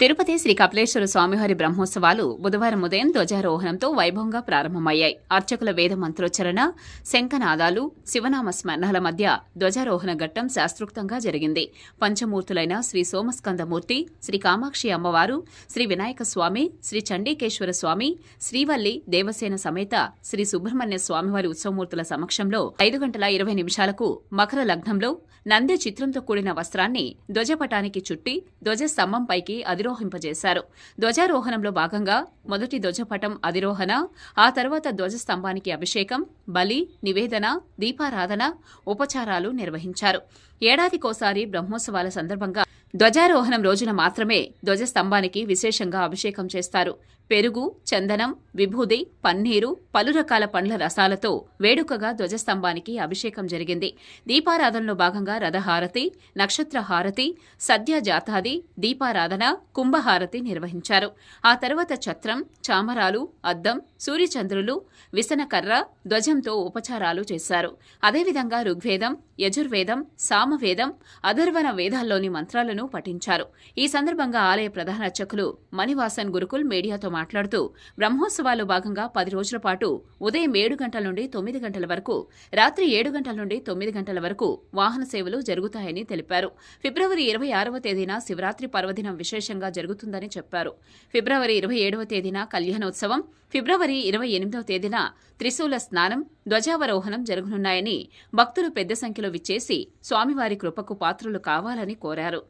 తిరుపతి శ్రీ కపిలేశ్వర స్వామివారి బ్రహ్మోత్సవాలు బుధవారం ఉదయం ధ్వజారోహణంతో వైభవంగా ప్రారంభమయ్యాయి. అర్చకుల వేద మంత్రోచ్చరణ శంఖనాదాలు శివనామ స్మరణల మధ్య ధ్వజారోహణ ఘట్టం శాస్త్రోక్తంగా జరిగింది. పంచమూర్తులైన శ్రీ సోమస్కందమూర్తి శ్రీ కామాక్షి అమ్మవారు శ్రీ వినాయక స్వామి శ్రీ చండీకేశ్వర స్వామి శ్రీవల్లి దేవసేన సమేత శ్రీ సుబ్రహ్మణ్య స్వామివారి ఉత్సవమూర్తుల సమక్షంలో ఐదు గంటల ఇరవై నిమిషాలకు మకర లగ్నంలో నంది చిత్రంతో కూడిన వస్త్రాన్ని ధ్వజపటానికి చుట్టి ధ్వజ స్తంభంపైకి అదిరు అధిరోహింపజేశారు. ధ్వజారోహణంలో భాగంగా మొదటి ధ్వజపటం అధిరోహణ ఆ తర్వాత ధ్వజస్తంభానికి అభిషేకం బలి నివేదన దీపారాధన ఉపచారాలు నిర్వహించారు. ఏడాదికోసారి బ్రహ్మోత్సవాల సందర్భంగా ధ్వజారోహణం రోజున మాత్రమే ధ్వజస్తంభానికి విశేషంగా అభిషేకం చేస్తారు. పెరుగు చందనం విభూది పన్నీరు పలు రకాల పండ్ల రసాలతో వేడుకగా ధ్వజస్తంభానికి అభిషేకం జరిగింది. దీపారాధనలో భాగంగా రథహారతి నక్షత్ర హారతి సద్య జాతాది దీపారాధన కుంభహారతి నిర్వహించారు. ఆ తర్వాత ఛత్రం చామరాలు అద్దం సూర్యచంద్రులు విసనకర్ర ధ్వజంతో ఉపచారాలు చేశారు. అదేవిధంగా ఋగ్వేదం యజుర్వేదం సామవేదం అధర్వణ వేదాల్లోని మంత్రాలను పఠించారు. ఈ సందర్భంగా ఆలయ ప్రధాన అర్చకులు మణివాసన్ గురుకుల్ మీడియాతో మాట్లాడుతూ బ్రహ్మోత్సవాలు భాగంగా పది రోజుల పాటు ఉదయం ఏడు గంటల నుండి తొమ్మిది గంటల వరకు రాత్రి ఏడు గంటల నుండి తొమ్మిది గంటల వరకు వాహన సేవలు జరుగుతాయని తెలిపారు. ఫిబ్రవరి ఇరవై ఆరవ తేదీన శివరాత్రి పర్వదినం విశేషంగా జరుగుతుందని చెప్పారు. ఫిబ్రవరి ఇరవై ఏడవ తేదీన కళ్యాణోత్సవం ఫిబ్రవరి ఇరవై ఎనిమిదవ తేదీన త్రిశూల స్నానం ధ్వజావరోహణం జరగనున్నాయని భక్తులు పెద్ద సంఖ్యలో విచ్చేసి స్వామివారి కృపకు పాత్రులు కావాలని కోరారు.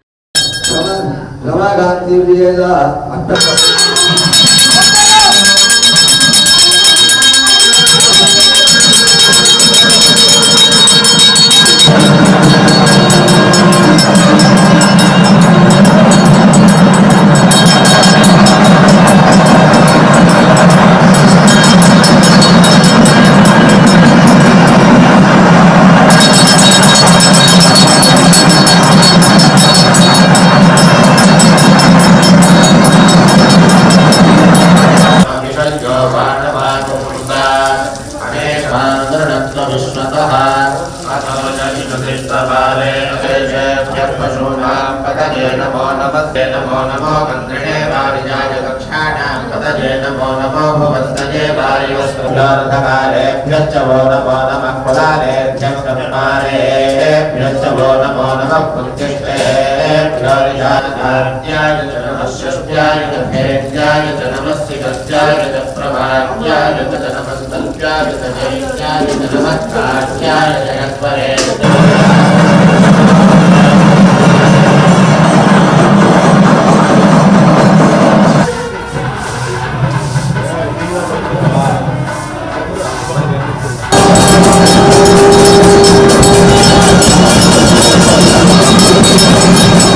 अनेकान्दृणत्वविश्वतः अतो जनिषुधिष्ठपाले अदेशेभ्यर्पशूनां पतये नमो नमस्ते, नमो नमो मन्त्रिणे वारिजाय वो नमो नमः कुलालेभ्यश्च विमारेभ्यश्च वो नमो नमः कुञ्चिष्टेभ्यो रिजानार्याय च नमः च भेद्याय च नमः च प्रभात्याय च नमस्तव्याय च जैत्याय च नमः साक्षाय जगत्परे Thank